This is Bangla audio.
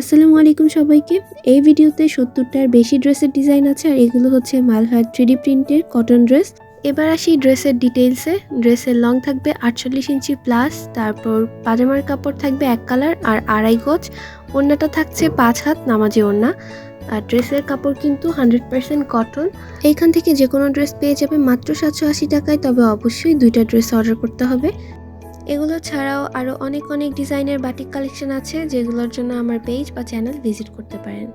আসসালামু আলাইকুম সবাইকে। এই ভিডিওতে সত্তরটার বেশি ড্রেসের ডিজাইন আছে আর এগুলো হচ্ছে মালহার থ্রিডি প্রিন্টের কটন ড্রেস এবার আসি ড্রেসের ডিটেলসে ড্রেসের লং থাকবে আটচল্লিশ ইঞ্চি প্লাস তারপর পাজামার কাপড় থাকবে এক কালার আর আড়াই গজ। ওড়নাটা থাকছে পাঁচ হাত নামাজি ওড়না। আর ড্রেসের কাপড় কিন্তু হান্ড্রেড পার্সেন্ট কটন এইখান থেকে যে কোনো ড্রেস পেয়ে যাবে মাত্র সাতশো আশি টাকায়, তবে অবশ্যই দুইটা ড্রেস অর্ডার করতে হবে। এগুলো ছাড়াও আরও অনেক অনেক ডিজাইনের বাটিক কালেকশন আছে যেগুলোর জন্য আমার পেজ বা চ্যানেল ভিজিট করতে পারেন।